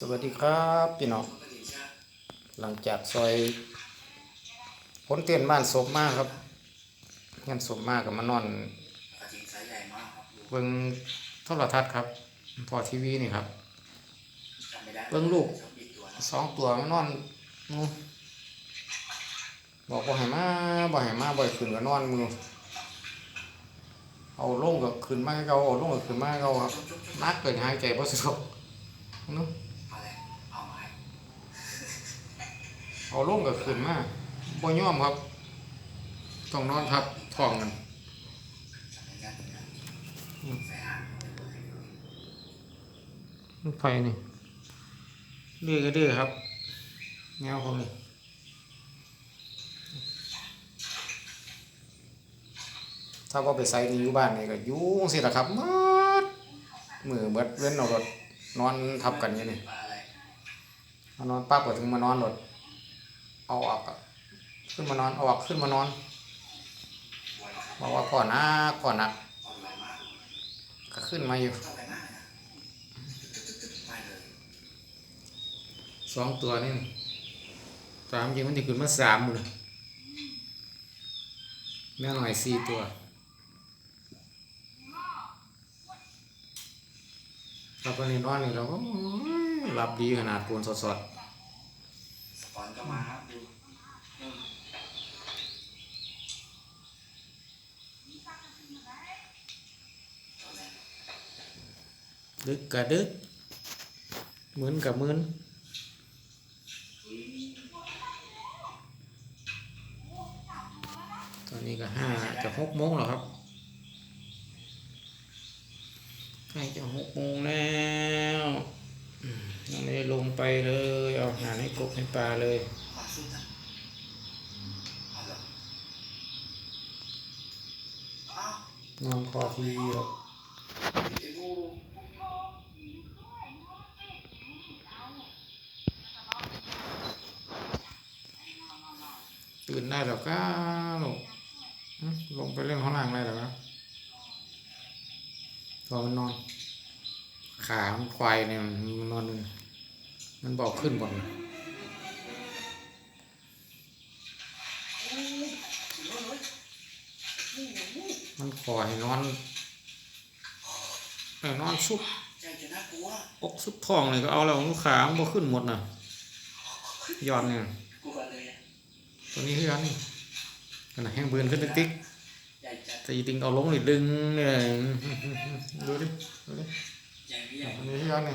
สวัสดีครับพี่น้องหลังจากซอยพ้นเตียนบ้านศพมากครับงานศพมากกับมานอนปลาจิงไซส์ใหญ่มากครับดูเบิ่งโทรทัศน์ครับพอทีวีนี่ครับเบิ่งลูกสองตัวมานอนนู่บอกบ่ให้มาบ่ให้มาบ่ให้ขึ้นก็นอนมือเอาลงก็ขึ้นมาเขาเอาลงก็ขึ้นมาเขาครับนักเกินหายใจบ่สะดวกนู้น อะไรเอาไม้ เอาลงก็ขึ้นมาบ่ย่อมครับ ต้องนอนทับท้องกันไฟนี่เดื้อก็เดื้อครับแนวผมนี่ถ้าว่าไปใส่นี่อยู่บ้านนี่ก็ยู่งสิละครับมืดมือเบิดเว้นเอารถนอนทับกันอย่าอะไรเอานอนปั๊บก็ถึงมานอนรถ เอาออกขึ้นมานอนเอาออกขึ้นมานอนวัวบอกว่าก่อนนะก่อนนักอ่อนไหวมากก็ขึ้นมาอยู่สองตัวนี่ตามจริงมันจะขึ้นมาสามหมดเลยแม่หน่อยสี่ตัวถ้าไปนอนนี่เราก็หลับดีขนาดโกนสดสปอนก็มาครับดูนู่น ๆ ดึกกะดึกเหมือนกับมือนตอนนี้ก็ห้าจะหกโมงแล้วครับใกล้จะหกโมงแล้วยังไม่ได้ลงไปเลย เอาหาให้กบให้ปลาเลยของอาเหรออ้าวนอนคอทีวีครับ เดี๋ยวดู ตื่นได้แล้วก็ลูกลงไปเล่นข้างล่างได้แล้วครับรอมันนอน ขามันควายเนี่ยมันนอน มันบอกขึ้นหมดมันขอให้นอนให้นอนซุบอกซุบท้องเลยก็เอาแล้วขามันบอกขึ้นหมดน่ะย้อนเนี่ย ตัวนี้คืออันนี้ขนาดแห้งเบือนขึ้นติ๊กใหญ่จัดๆแต่จริงๆเอาลงหรือดึงเนี่ยดูดิดูดิใหญ่ไม่ใหญ่อันนี้คืออันนี้